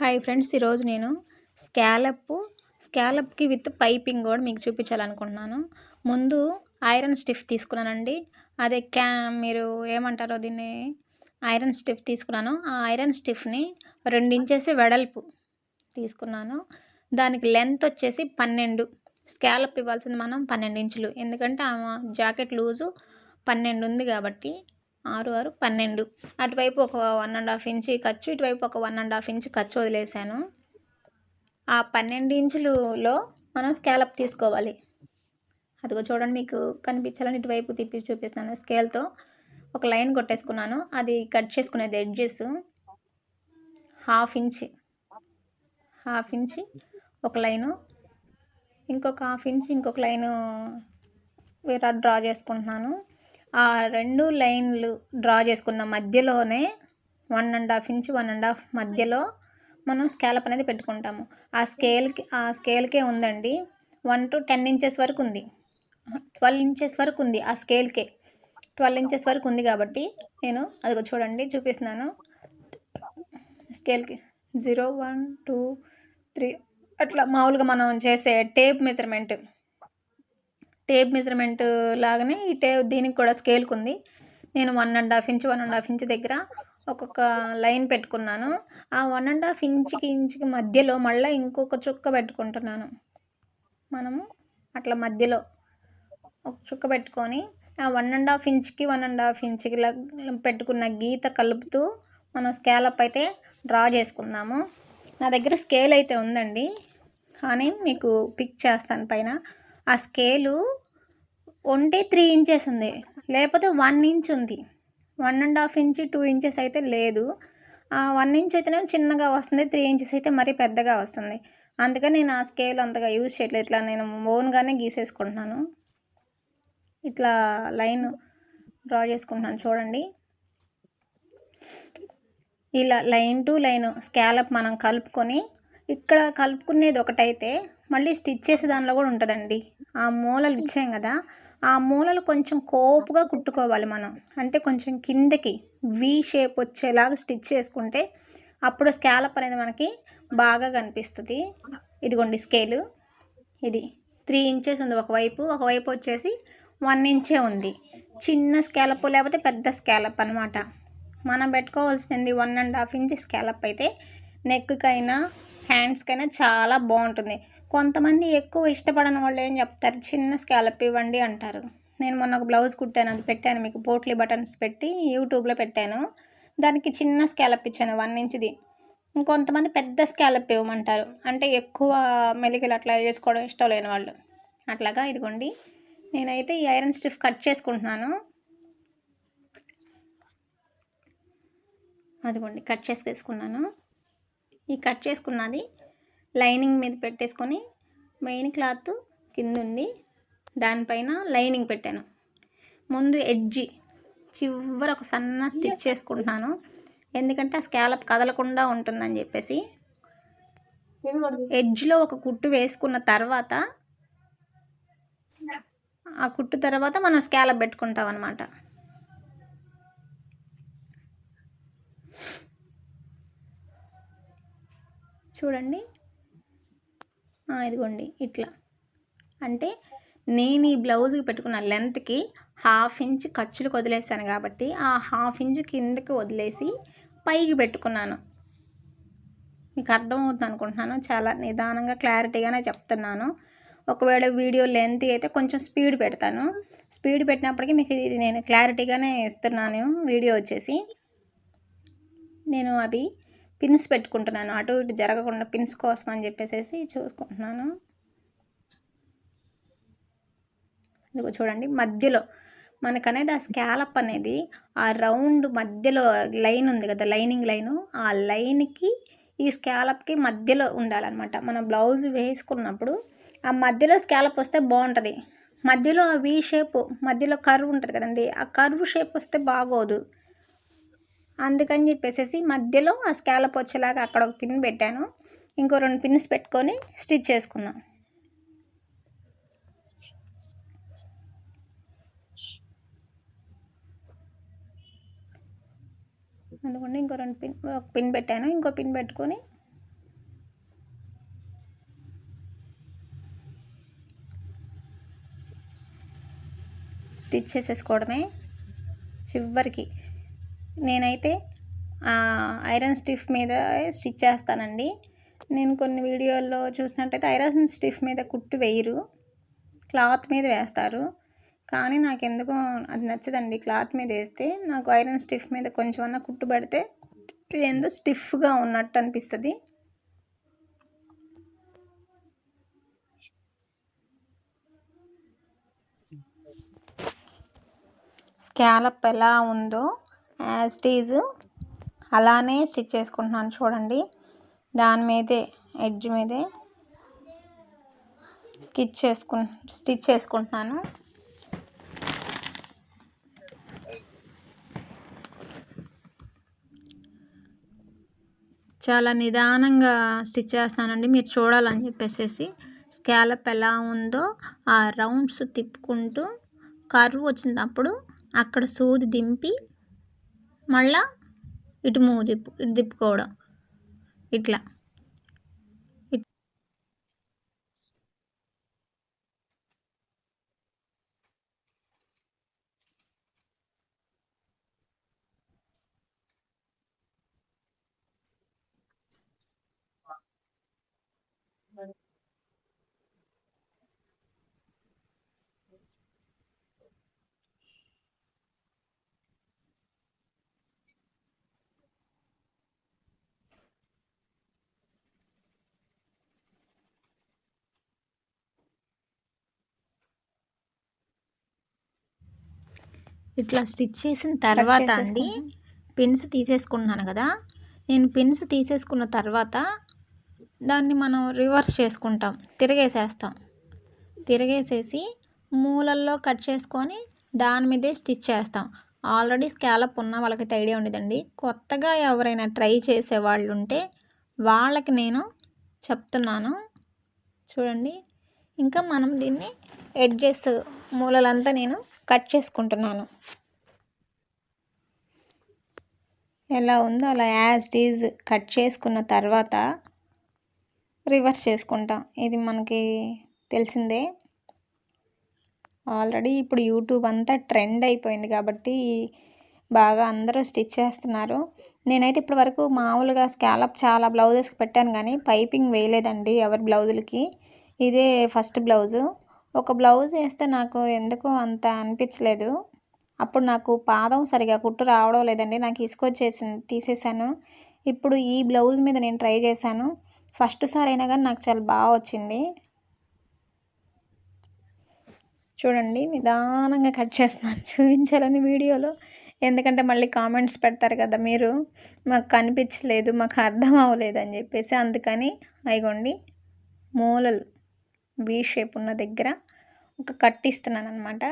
Hi friends ఈరోజు నేను scallop స్కాలప్కి with piping కూడా మీకు చూపించాలనుకుంటున్నాను. ముందు ఐరన్ స్టిఫ్ తీసుకున్నానండి. అదే క్యా మీరు ఏమంటారో దీన్ని? ఐరన్ స్టిఫ్ తీసుకున్నాను. ఆ ఐరన్ స్టిఫ్ని రెండు ఇంచెస్ వెడల్పు తీసుకున్నాను. దానికి లెంత్ వచ్చేసి పన్నెండు. స్కాలప్ ఇవ్వాల్సింది మనం పన్నెండు ఇంచులు. ఎందుకంటే ఆ జాకెట్ లూజు పన్నెండు ఉంది కాబట్టి ఆరు ఆరు పన్నెండు. అటువైపు ఒక వన్ అండ్ హాఫ్ ఇంచ్ ఖర్చు ఇటువైపు ఒక వన్ అండ్ హాఫ్ ఇంచ్ ఖర్చు వదిలేసాను ఆ పన్నెండు ఇంచులలో మనం స్కాలప్ తీసుకోవాలి. అదిగో చూడండి మీకు కనిపించాలని ఇటువైపు తిప్పి చూపిస్తాను స్కేల్తో. ఒక లైన్ కొట్టేసుకున్నాను. అది కట్ చేసుకునేది edges. Half inch. Half inch ఒక లైను. ఇంకొక హాఫ్ ఇంచ్ ఇంకొక లైను వేరే డ్రా చేసుకుంటున్నాను. ఆ రెండు లైన్లు డ్రా చేసుకున్న మధ్యలోనే one and half inch one and half మధ్యలో మనం స్కేలప్ అనేది పెట్టుకుంటాము. ఆ స్కేల్కి ఆ స్కేల్కే ఉందండి. వన్ టు టెన్ ఇంచెస్ వరకు ఉంది. ట్వెల్వ్ ఇంచెస్ వరకు ఉంది ఆ స్కేల్కే. ట్వెల్వ్ ఇంచెస్ వరకు ఉంది కాబట్టి నేను అది చూడండి చూపిస్తున్నాను. స్కేల్కి జీరో వన్ టూ త్రీ అట్లా మామూలుగా మనం చేసే టేప్ మెజర్మెంట్. టేప్ మెజర్మెంట్ లాగానే ఈ టేప్ దీనికి కూడా స్కేల్కి ఉంది. నేను one and half inch one and half inch దగ్గర ఒక్కొక్క లైన్ పెట్టుకున్నాను. ఆ వన్ అండ్ హాఫ్ ఇంచ్కి ఇంచ్కి మధ్యలో మళ్ళీ ఇంకొక చుక్క పెట్టుకుంటున్నాను. మనము అట్లా మధ్యలో ఒక చుక్క పెట్టుకొని ఆ వన్ అండ్ హాఫ్ ఇంచ్కి వన్ అండ్ హాఫ్ ఇంచ్కి పెట్టుకున్న గీత కలుపుతూ మనం స్కేలప్ అయితే డ్రా చేసుకుందాము. నా దగ్గర స్కేల్ అయితే ఉందండి. కానీ మీకు పిక్ చేస్తాను పైన. ఆ స్కేలు ఉంటే త్రీ ఇంచెస్ ఉంది. లేకపోతే వన్ ఇంచ్ ఉంది. One and half inch two inches అయితే లేదు. ఆ వన్ ఇంచ్ అయితేనే చిన్నగా వస్తుంది త్రీ ఇంచెస్ అయితే మరీ పెద్దగా వస్తుంది. అందుకని నేను ఆ స్కేల్ అంతగా యూజ్ చేయట్లేదు. ఇట్లా నేను ఓన్గానే గీసేసుకుంటున్నాను. ఇట్లా లైన్ డ్రా చేసుకుంటున్నాను. చూడండి. ఇలా లైన్ టు లైన్ స్కాలప్ మనం కలుపుకొని ఇక్కడ కలుపుకునేది ఒకటైతే మళ్ళీ స్టిచ్ చేసే దానిలో కూడా ఉంటుందండి. ఆ మూలలు ఇచ్చాం కదా ఆ మూలలు కొంచెం కోపుగా కుట్టుకోవాలి మనం. అంటే కొంచెం కిందకి వి షేప్ వచ్చేలాగా స్టిచ్ చేసుకుంటే అప్పుడు స్కాలప్ అనేది మనకి బాగా కనిపిస్తుంది. ఇదిగోండి స్కేలు ఇది త్రీ ఇంచెస్ ఉంది ఒకవైపు ఒకవైపు వచ్చేసి వన్ ఇంచే ఉంది. చిన్న స్కాలప్ లేకపోతే పెద్ద స్కాలప్ అనమాట మనం పెట్టుకోవాల్సింది one and half inch scallop అయితే నెక్కైనా హ్యాండ్స్కైనా చాలా బాగుంటుంది. కొంతమంది ఎక్కువ ఇష్టపడని వాళ్ళు ఏం చెప్తారు? చిన్న స్కాలప్ ఇవ్వండి అంటారు. నేను మొన్న ఒక బ్లౌజ్ కుట్టాను అది పెట్టాను మీకు పోట్లీ బటన్స్ పెట్టి యూట్యూబ్లో పెట్టాను. దానికి చిన్న స్కాలప్ ఇచ్చాను వన్ ఇంచ్ది ఇంకొంతమంది పెద్ద స్కాలప్ ఇవ్వమంటారు. అంటే ఎక్కువ మెలికలు అట్లా చేసుకోవడం ఇష్టం లేని వాళ్ళు. అట్లాగా ఇదిగోండి నేనైతే ఈ ఐరన్ స్టిఫ్ కట్ చేసుకుంటున్నాను. అదిగోండి కట్ చేసుకేసుకున్నాను ఈ కట్ చేసుకున్నది లైనింగ్ మీద పెట్టేసుకొని మెయిన్ క్లాత్ కింద ఉంది దానిపైన లైనింగ్ పెట్టాను. ముందు ఎడ్జి చివర ఒక సన్న స్టిచ్ చేసుకుంటున్నాను. ఎందుకంటే ఆ స్కాలప్ కదలకుండా ఉంటుందని చెప్పేసి. ఎడ్జ్లో ఒక కుట్టు వేసుకున్న తర్వాత ఆ కుట్టు తర్వాత మనం స్కాలప్ పెట్టుకుంటాం అనమాట చూడండి. ఇదిగోండి ఇట్లా. అంటే నేను ఈ బ్లౌజ్కి పెట్టుకున్న లెంత్కి హాఫ్ ఇంచ్ ఖర్చులకు వదిలేసాను కాబట్టి ఆ హాఫ్ ఇంచ్ కిందకి వదిలేసి పైకి పెట్టుకున్నాను. మీకు అర్థమవుతుంది అనుకుంటున్నాను చాలా నిదానంగా క్లారిటీగానే చెప్తున్నాను. ఒకవేళ వీడియో లెంత్ అయితే కొంచెం స్పీడ్ పెడతాను. స్పీడ్ పెట్టినప్పటికీ మీకు ఇది నేను క్లారిటీగానే ఇస్తున్నాను. వీడియో వచ్చేసి నేను అవి పిన్స్ పెట్టుకుంటున్నాను. అటు ఇటు జరగకుండా పిన్స్ కోసం అని చెప్పేసి చూసుకుంటున్నాను. ఇదిగో చూడండి మధ్యలో మనకనేది ఆ స్కాలప్ అనేది ఆ రౌండ్ మధ్యలో లైన్ ఉంది కదా లైనింగ్ లైను ఆ లైన్కి ఈ స్కాలప్కి మధ్యలో ఉండాలన్నమాట. మన బ్లౌజ్ వేసుకున్నప్పుడు ఆ మధ్యలో స్కాలప్ వస్తే బాగుంటుంది. మధ్యలో ఆ వీ షేప్ మధ్యలో కర్వ్ ఉంటుంది కదండి ఆ కర్వ్ షేప్ వస్తే బాగోదు. అందుకని చెప్పేసి మధ్యలో ఆ స్కాలప్ వచ్చేలాగా అక్కడ ఒక పిన్ పెట్టాను. ఇంకో రెండు పిన్స్ పెట్టుకొని స్టిచ్ చేసుకున్నాం. అనుకుంటే ఇంకో రెండు పిన్ ఒక పిన్ పెట్టాను. ఇంకో పిన్ పెట్టుకొని స్టిచ్ చేసేసుకోవడమే చివరికి. నేనైతే ఐరన్ స్టిఫ్ మీద స్టిచ్ చేస్తానండి. నేను కొన్ని వీడియోల్లో చూసినట్టయితే ఐరన్ స్టిఫ్ మీద కుట్టు వేయరు. క్లాత్ మీద వేస్తారు. కానీ నాకు ఎందుకో అది నచ్చదండి క్లాత్ మీద వేస్తే. నాకు ఐరన్ స్టిఫ్ మీద కొంచెం అన్న కుట్టు పడితే ఏందో స్టిఫ్గా ఉన్నట్టు అనిపిస్తుంది. స్కాలప్ ఎలా ఉందో యాజ్టీజ్ అలానే స్టిచ్ చేసుకుంటున్నాను చూడండి. దాని మీదే ఎడ్జ్ మీదే స్టిచ్ చేసుకు స్టిచ్ చేసుకుంటున్నాను. చాలా నిదానంగా స్టిచ్ చేస్తానండి. మీరు చూడాలని చెప్పేసి స్కాలప్ ఎలా ఉందో ఆ రౌండ్స్ తిప్పుకుంటూ కర్వ్ వచ్చినప్పుడు అక్కడ సూది దింపి మళ్ళా ఇటు మూవ్ తిప్పు ఇటు తిప్పుకోవడం. ఇట్లా. ఇట్లా స్టిచ్ చేసిన తర్వాత అండి పిన్స్ తీసేసుకుంటున్నాను కదా. నేను పిన్స్ తీసేసుకున్న తర్వాత దాన్ని మనం రివర్స్ చేసుకుంటాం. తిరగేసేస్తాం. తిరగేసేసి మూలల్లో కట్ చేసుకొని దాని మీదే స్టిచ్ చేస్తాం. ఆల్రెడీ స్కాలప్ ఉన్న వాళ్ళకైతే ఐడియా ఉండదండి. కొత్తగా ఎవరైనా ట్రై చేసే వాళ్ళు ఉంటే వాళ్ళకి నేను చెప్తున్నాను. చూడండి. ఇంకా మనం దీన్ని ఎడ్జెస్ మూలలంతా నేను కట్ చేసుకుంటున్నాను. ఎలా ఉందో అలా యాజ్ ఈజ్ కట్ చేసుకున్న తర్వాత రివర్స్ చేసుకుంటాం. ఇది మనకి తెలిసిందే. ఆల్రెడీ ఇప్పుడు యూట్యూబ్ అంతా ట్రెండ్ అయిపోయింది కాబట్టి బాగా అందరూ స్టిచ్ చేస్తున్నారు. నేనైతే ఇప్పటి వరకు మామూలుగా స్కాలప్ చాలా బ్లౌజెస్కి పెట్టాను కానీ పైపింగ్ వేయలేదండి ఎవరి బ్లౌజులకి ఇదే ఫస్ట్ బ్లౌజు ఒక బ్లౌజ్ వేస్తే నాకు ఎందుకో అంత అనిపించలేదు. అప్పుడు నాకు పాదం సరిగా కుట్టు రావడం లేదండి. నాకు ఇసుకొచ్చేసింది తీసేసాను. ఇప్పుడు ఈ బ్లౌజ్ మీద నేను ట్రై చేశాను. ఫస్ట్ సారి అయినా కానీ నాకు చాలా బాగా వచ్చింది. చూడండి నిదానంగా కట్ చేస్తున్నాను. చూపించాలని వీడియోలో. ఎందుకంటే మళ్ళీ కామెంట్స్ పెడతారు కదా మీరు. మాకు కనిపించలేదు మాకు అర్థం అవ్వలేదు అని చెప్పేసి. అందుకని అయిగోండి మూలలు. వీ షేప్ ఉన్న దగ్గర ఒక కట్టి ఇస్తున్నాను అనమాట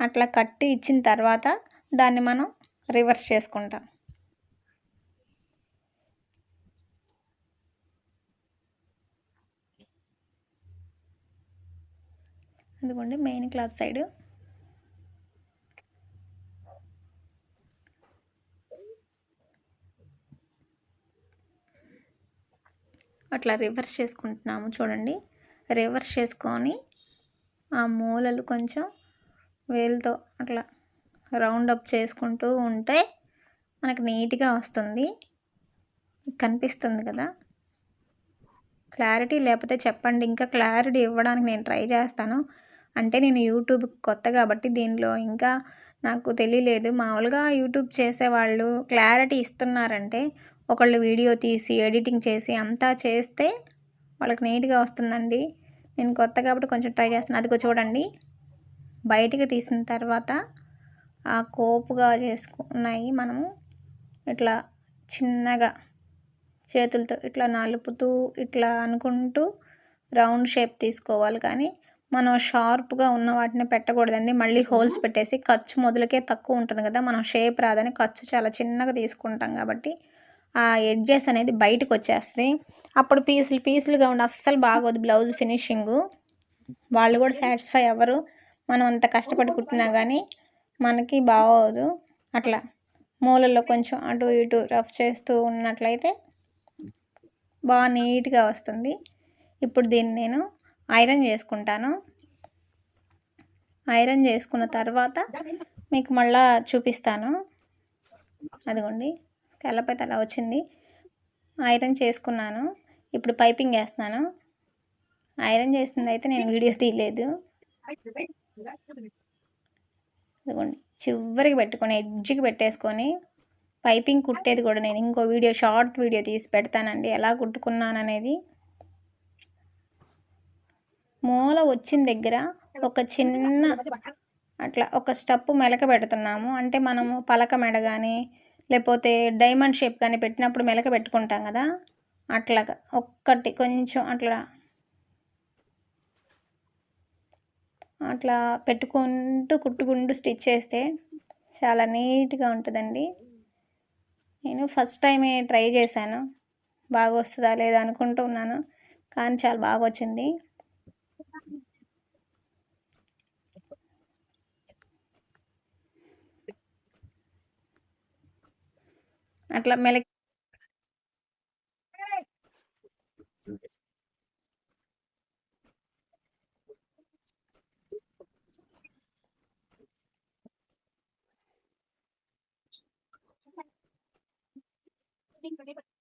అట్లా కట్టి ఇచ్చిన తర్వాత దాన్ని మనం రివర్స్ చేసుకుంటాం. అందుకోండి మెయిన్ క్లాత్ సైడ్ అట్లా రివర్స్ చేసుకుంటున్నాము చూడండి. రివర్స్ చేసుకొని ఆ మూలలు కొంచెం వేలుతో అట్లా రౌండ్ అప్ చేసుకుంటూ ఉంటే మనకు నీట్గా వస్తుంది. కనిపిస్తుంది కదా? క్లారిటీ లేకపోతే చెప్పండి. ఇంకా క్లారిటీ ఇవ్వడానికి నేను ట్రై చేస్తాను. అంటే నేను యూట్యూబ్ కొత్త కాబట్టి దీనిలో ఇంకా నాకు తెలియలేదు. మామూలుగా యూట్యూబ్ చేసేవాళ్ళు క్లారిటీ ఇస్తున్నారంటే ఒకళ్ళు వీడియో తీసి ఎడిటింగ్ చేసి అంతా చేస్తే వాళ్ళకి నీట్గా వస్తుందండి. నేను కొత్త కాబట్టి కొంచెం ట్రై చేస్తాను అదిగో చూడండి. బయటికి తీసిన తర్వాత ఆ కోపుగా చేసుకున్నాయి మనము. ఇట్లా చిన్నగా చేతులతో ఇట్లా నలుపుతూ ఇట్లా అనుకుంటూ రౌండ్ షేప్ తీసుకోవాలి. కానీ మనం షార్ప్గా ఉన్న వాటిని పెట్టకూడదండి. మళ్ళీ హోల్స్ పెట్టేసి ఖర్చు మొదలకే తక్కువ ఉంటుంది కదా. మనం షేప్ రాదని ఖర్చు చాలా చిన్నగా తీసుకుంటాం కాబట్టి ఆ ఎడ్జెస్ అనేది బయటకు వచ్చేస్తుంది అప్పుడు పీసులు పీసులుగా ఉండి అస్సలు బాగోదు బ్లౌజ్ ఫినిషింగు వాళ్ళు కూడా సాటిస్ఫై అవ్వరు. మనం అంత కష్టపడి కుట్టినా కానీ మనకి బాగోదు. అట్లా మూలల్లో కొంచెం అటు ఇటు రఫ్ చేస్తూ ఉన్నట్లయితే బాగా నీట్గా వస్తుంది. ఇప్పుడు దీన్ని నేను ఐరన్ చేసుకుంటాను. ఐరన్ చేసుకున్న తర్వాత మీకు మళ్ళా చూపిస్తాను. అదిగోండి. స్కాలప్ అలా వచ్చింది. ఐరన్ చేసుకున్నాను. ఇప్పుడు పైపింగ్ వేస్తున్నాను. ఐరన్ చేసింది అయితే నేను వీడియో తీయలేదు. అదిగోండి చివరికి పెట్టుకొని ఎడ్జ్కి పెట్టేసుకొని పైపింగ్ కుట్టేది కూడా నేను. ఇంకో వీడియో షార్ట్ వీడియో తీసి పెడతానండి. ఎలా కుట్టుకున్నాను అనేది. మూల వచ్చిన దగ్గర ఒక చిన్న అట్లా ఒక స్టెప్ మెలక పెడుతున్నాము. అంటే మనము పలక మెడ కానీ లేకపోతే డైమండ్ షేప్ కానీ పెట్టినప్పుడు మెలక పెట్టుకుంటాం కదా అట్లాగా. ఒక్కటి కొంచెం అట్లా అట్లా పెట్టుకుంటూ కుట్టుకుంటూ స్టిచ్ చేస్తే చాలా నీట్గా ఉంటుందండి. నేను ఫస్ట్ టైమే ట్రై చేశాను. బాగా వస్తుందా లేదా అనుకుంటూ ఉన్నాను కానీ చాలా బాగా వచ్చింది అట్లా మెల Thank.